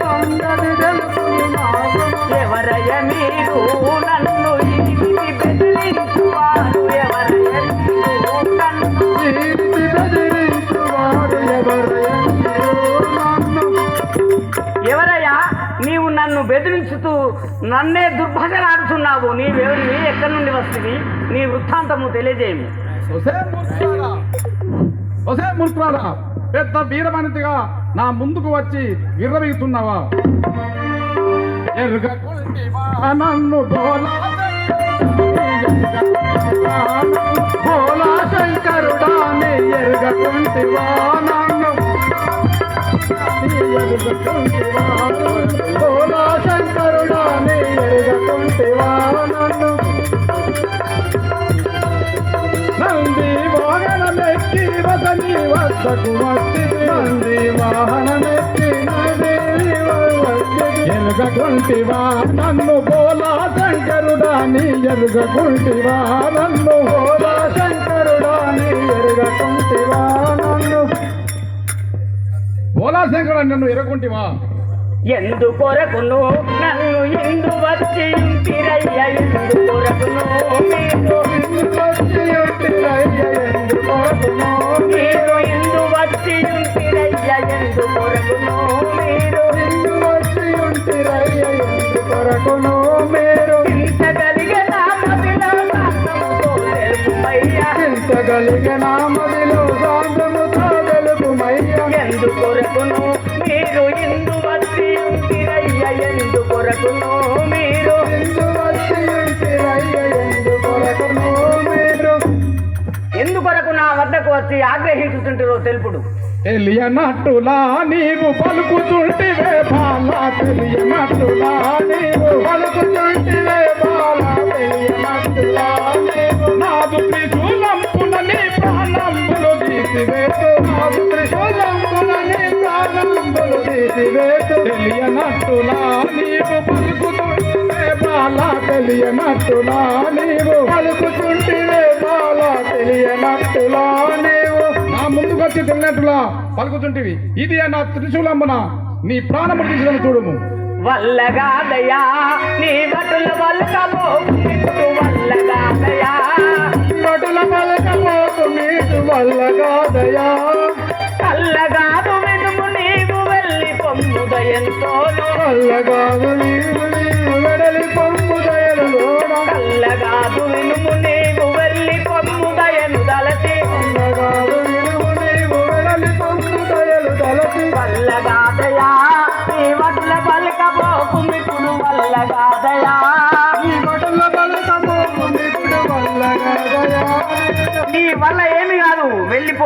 సంగతి తెలుపుడు సంగతి ఎవరయ్య మీరు? నన్ను బెదిరించుతూ నన్నే దుర్భగలాడుతున్నావు నీవెవరివి ఎక్కడి నుండి వస్తుంది? నీ వృత్తాంతము తెలియజేయము. ఒసే మూర్ఖురాలా? పెద్ద వీరమనితిగా నా ముందుకు వచ్చి విర్రవీగుతున్నావా? నన్ను భోలా శంకరుడా ఎరుగకుంటివా నన్ను. ఎరుగకుంటివా వద్దకు వచ్చింది నంది నన్ను బోలా శంకరుడా నీ ఎరుగకుంటివా నన్ను బోలా శంకరుడా నీ ఎరుగకుంటివా నన్ను బోలా శంకరుడా నన్ను ఎరకుంటివా ఎందు కొరకును నన్ను ఇందు వచ్చి ఎందు కొరకును మీరు ఇందు వచ్చి ఇంటిరయ్య శాంతముతో తెలుపుమయ్యా ఎందు కొరకును మీరు ఇందు వచ్చి ఎందు కొరకును వచ్చి ఆగ్రహించుతుంటారో తెలుపుడు. తెలియనట్టులా నీవు పలుకుతుంటివే బాలా తెలియనట్టులా నీవు పలుకుతుంటివే బాలా తెలియనట్టులా నీవు నాదు త్రిశూలంపున నీ ప్రాణంబులు తీసివేతు నాదు త్రిశూలంపున నీ ప్రాణంబులు తీసివేతు తెలియనట్టులా నీవు పలుకుతుంటివే బాలా తెలియనట్టులా నీవు పలుకుతుంటివే బాలా తెలియనట్టులా వచ్చి తెలియనట్టులా పలుకుతుంటివి. ఇది నా త్రిశూలంబన. నీ ప్రాణము తీసుకొని చూడుము. వల్లగాదయా నీ వల్లగాదయా వల్లగాదయా కల్లగాదు వినుము నీవు వెళ్ళి పొమ్ముదయంతోను వల్లగాదు నీవు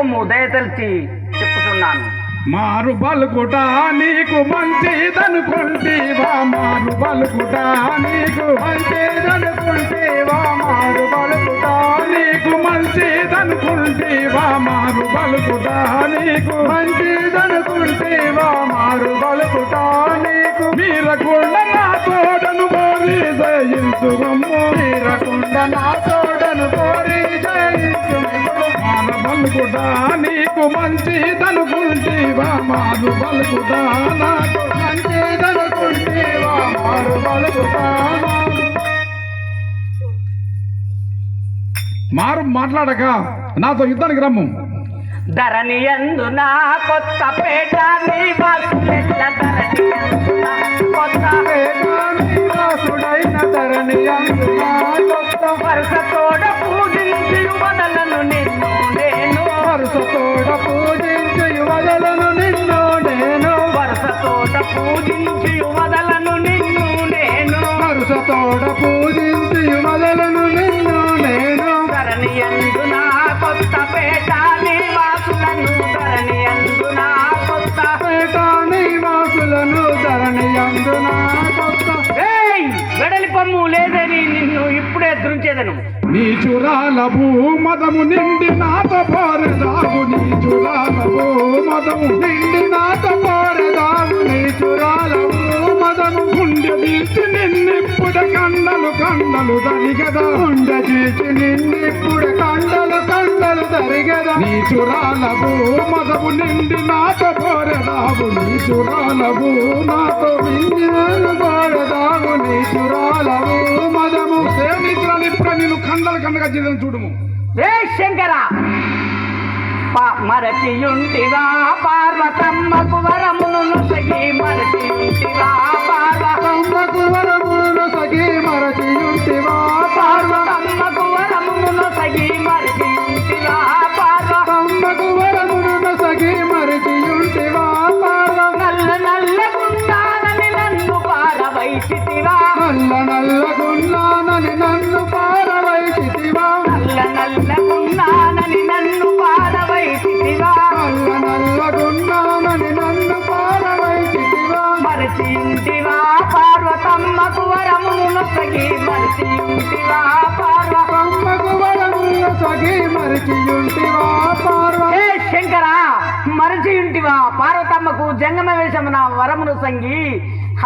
పొమ్ము దయతలిచి చెప్పుతున్నాను. మారు బలుకుట నీకు మంచిదనుకుంటేవా మారు బలుకుట నీకు మంచిదనుకుంటేవా మారు బలుకుట నీకు మంచిదనుకుంటేవా మారు బలుకుట నీకు మంచిదనుకుంటేవా మారు బలుకుట నీకు మీరకుండ నా తోడను కోరి జయించుగమ్ము మీరకుండ నా తోడను కోరి జయించుగమ్ము మాన నీకు మంచిదనుకుంటేవా మారు బలుకుట నాకు మంచిదనుకుంటేవా మారు బలుకుట మారు. మాట్లాడక నాతో యుద్ధానికి రమ్ము. ధరణి ఎందు నా కొత్త పేట నీ బస్సుల ధరణి కొత్త పేట పూజించి వదలను నిన్ను నేను ధరణి ఎందున కొత్త పేట నీ వాసులను ధరణి ఎందున కొత్త పేట నివాసులను ధరణి అందునా కొత్త ఏయ్ వెడలి పమ్ము లేదని నిన్ను ఇప్పుడే దృంచేదను నీ చురాల భూమదము నిండి నాత పోరెదాగు నీ చురాల భూమదము నిండి నాత పోరెదాగు నీ చురాల మదను గుండె తీసి నిన్నిప్పుడ కండలు కండలు దరిగదా గుండె తీసి నిన్నిప్పుడ కండలు కండలు దరిగదా నీ చురాలవు మదవు నిండి నాతో పోరెదాగు నీ చురాలవు నాతో నిండి పోరెదాగు నీ చురాలవు మదము. సేమిత్రాలు ఇప్పుడు నేను కండలు కండగా చేయడం చూడము రే శంకర! మరచియుంటివా? పార్వతమ్మకు వరమును నొసగి మరచియుంటివా? పార్వతమ్మ అమ్మకు వరమును సగి మరచియుంటివా? పార్వ పార్వతమ్మకు వరమును నొసగి మరచియుంటివా? పార్వ అమ్మకు వరమును సగి మరచియుంటివా? పార్వ నల్ల నల్లగుండాలని నన్ను పారవైచితివా? నల్ల నల్లగున్నానని నన్ను పారవైచితివా? నల్ల నల్లగున్నానని నన్ను పార్వతమ్మకు వరమును నొసగి మరచియుంటివా పార్వ అమ్మకు వరమును సగి పార్వ ఏ శంకర మరచి ఉంటివా పార్వతమ్మకు జంగమ వేషమున వరమును సంగి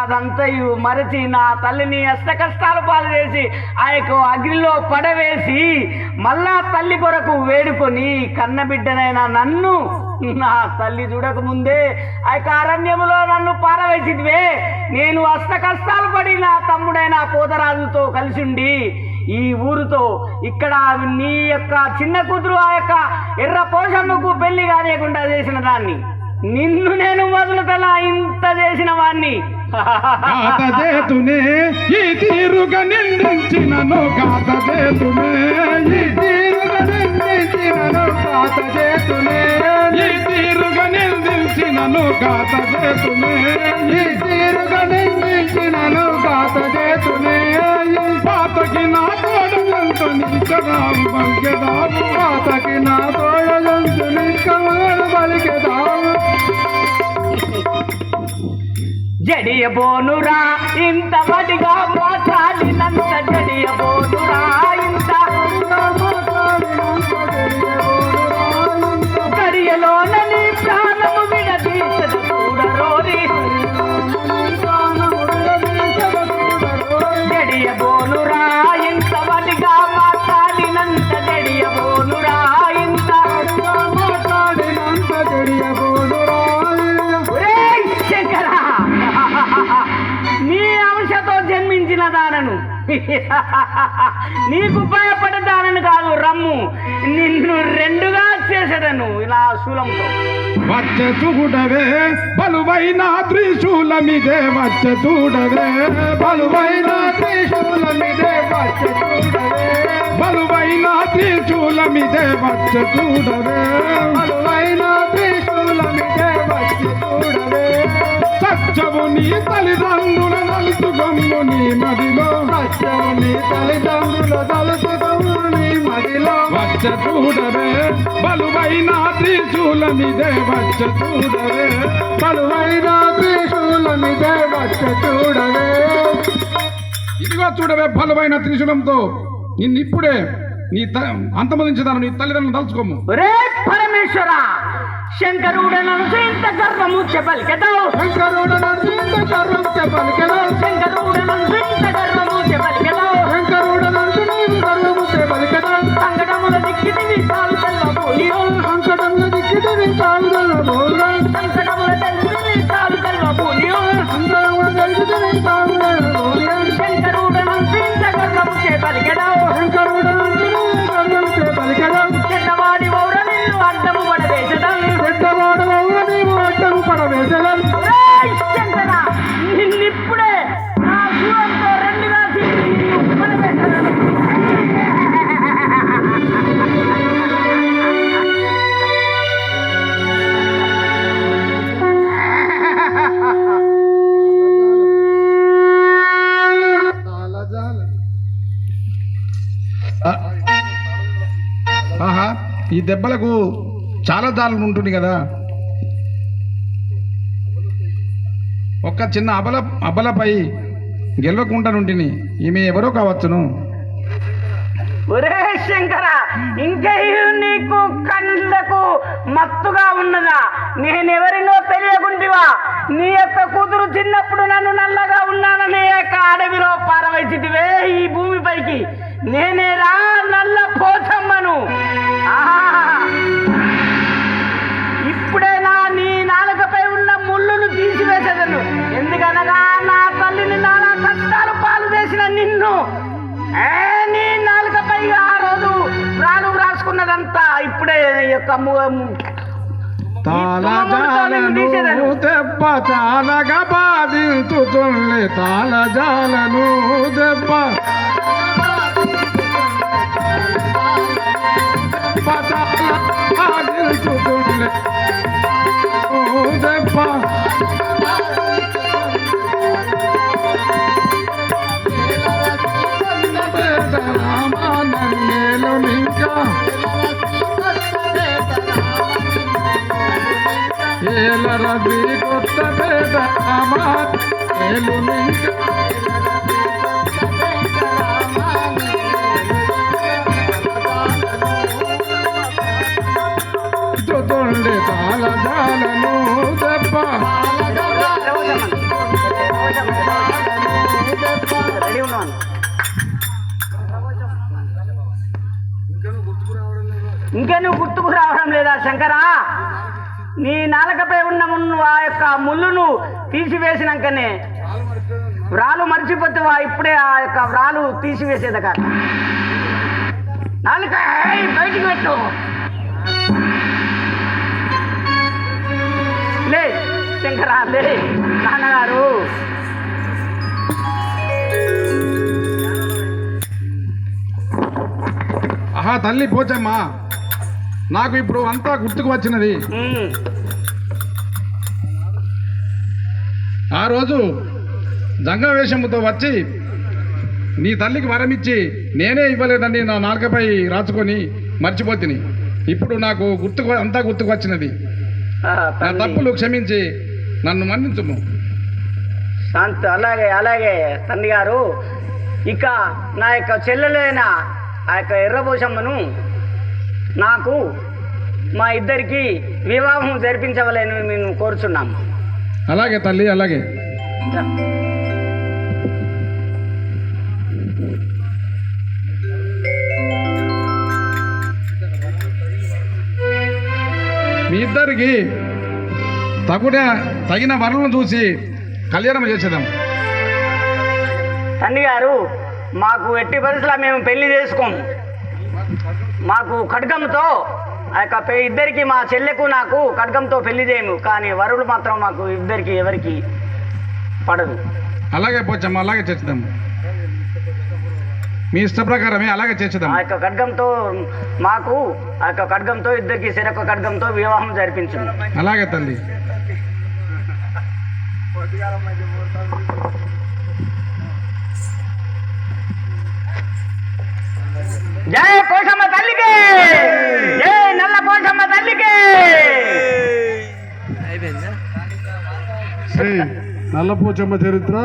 అదంతయు మరచి నా తల్లిని అష్ట కష్టాలు పాలు చేసి ఆ యొక్క అగ్నిలో పడవేసి మళ్ళా తల్లి కొరకు వేడుకొని కన్నబిడ్డనైన నన్ను నా తల్లి చూడక ముందే ఆ యొక్క అరణ్యములో నన్ను పారవేసిదివే నేను అష్ట కష్టాలు పడి నా తమ్ముడైన పోతరాజుతో కలిసి ఉండి ఈ ఊరుతో ఇక్కడ నీ యొక్క చిన్న కూతురు ఆ యొక్క ఎర్ర పోషమ్మకు పెళ్ళి కానియకుండా చేసిన దాన్ని. నిన్ను నేను మొదలుతలా ఇంత చేసిన వాణ్ణి. ఈ తీరుగా నిందించినను కాత చేతునే ఈ తీరుగా నిందించినను కాత చేతు నిందించినను గాత చేతునే ఈ తీరుగా నిందించినను గాత చేతునే ఈ పాతకి నా తోడలంతో నిలిచదాము పలికెదాము పాతకి నా తోడలంతో నిలిచమగలు పలికెదాము జడియబోనురా ఇంత వడిగా మాట్లాడినంత జడియబోనురా. నీకు భయపడతానని కాదు రమ్ము. నిన్ను రెండుగా చేసేదను ఇలా శూలంతో. వచ్చ చూడవే బలువైన త్రిశూలమిదే వచ్చే చూడవే బలువైన త్రిశూలమిదే వచ్చే చూడవే బలువైన త్రిశూలమిదే వచ్చే చూడవే బలువైన త్రిశూలమిదే వచ్చే చూడవే సత్యము నీ తల్లిదండ్రుల నలుసుగమ్ము నీ మదిలో. సత్యము నీ తల్లిదండ్రుల తలుసుగమ్ము నీ మదిలో. వచ్చ చూడవే బలువైన త్రిశూలమిదే వచ్చ చూడవే బలువైన త్రిశూలమిదే వచ్చ చూడవే ఇదిగో చూడవే బలువైన త్రిశూలంతో. నిన్ను ఇప్పుడే నీ అంతమదించదాను నీ తల్లిదండ్రులను తలుచుకోము. పరమేశ్వర! శంకరుడు నన్ను ఇంత గర్వము చెప్పలికెదావు శంకరుడు నరసింహ కర్రం చెప్పలికెదావు శంకరుడు నన్ను ఇంత గర్వము చెప్పలికెదావు శంకరుడు నరసింహ కర్రము దెబ్బలకు చాలా దారులు ఉంటుంది కదా. ఒక్క చిన్న అబల అబలపై గెలవకుండా నుంటిని ఈమె ఎవరో కావచ్చును. ఒరే శంకర ఇంకయ్యూ నీకు కళ్ళకు మత్తుగా ఉన్నదా? నేనెవరినో తెలియకుంటివా నీ యొక్క కూతురు చిన్నప్పుడు నన్ను నల్లగా ఉన్నానని యొక్క అడవిలో పారవైచిటివే ఈ భూమిపైకి. నేనేరా నల్ల పోచమ్మను ఆహా ఇప్పుడే నా నీ నాలుకపై ఉన్న ముళ్ళును తీసివేసేదను. ఎందుకనగా నా తల్లిని నానా కష్టాలు పాలు చేసిన నిన్ను. ఏ నీ నాలుకపై ఆ రోజు రాను రాసుకున్నదంతా ఇప్పుడే యొక్క తాళజాలను దెబ్బ చాలగా బాధించుతుండే తాళజాలను దెబ్బ దెబ్బ చాలా బాధించుతుండే దెబ్బ రామానందేలు నువ్వు గుర్తుకు రావడం లేదా శంకరా? నీ నాలకపై ఉన్న మున్ను ఆ యొక్క ముళ్ళును తీసివేసినాకనే వ్రాలు మర్చిపోతావా? ఇప్పుడే ఆ యొక్క వ్రాలు తీసివేసేదక నాలుక బయటికి పెట్టు. లే శంకరా లే నాన్నగారు. ఆహా తల్లి పోచమ్మా. నాకు ఇప్పుడు అంతా గుర్తుకు వచ్చినది. ఆ రోజు జంగవేషముతో వచ్చి నీ తల్లికి వరమిచ్చి నేనే ఇవ్వలేదని నా నాలుకపై రాచుకొని మర్చిపోతిని. ఇప్పుడు నాకు గుర్తుకు అంతా గుర్తుకు వచ్చినది. నా. తప్పులు క్షమించి నన్ను మన్నించుము. శాంత్ అలాగే అలాగే తండ్రి గారు ఇక నా యొక్క చెల్లెలైన ఆ యొక్క ఎర్రభూషమ్మను నాకు మా ఇద్దరికి వివాహం జరిపించవలని మేము కోరుచున్నాం. అలాగే తల్లి అలాగే. మీ ఇద్దరికి తగున తగిన వరలను చూసి కళ్యాణం చేసేదాం తండ్రి గారు మాకు ఎట్టి పరిస్థితుల్లో మేము పెళ్ళి చేసుకోం. మాకు ఖడ్గంతో ఆ యొక్క ఇద్దరికి మా చెల్లెకు నాకు ఖడ్గంతో పెళ్ళి చేయము కానీ వరుడు మాత్రం మాకు ఇద్దరికి ఎవరికి పడదు. అలాగే పోచమ్మ అలాగే చేసేదాం మీ ఇష్ట ప్రకారమే అలాగే చేసేదాం ఆ యొక్క ఖడ్గంతో మాకు ఆ యొక్క ఖడ్గంతో ఇద్దరికి చెరొక ఖడ్గంతో వివాహం జరిపించు అలాగే తల్లి. జై పోషమ్మ తల్లికి! జై నల్ల పోషమ్మ తల్లికి! శ్రీ నల్లపోచమ్మ చరిత్ర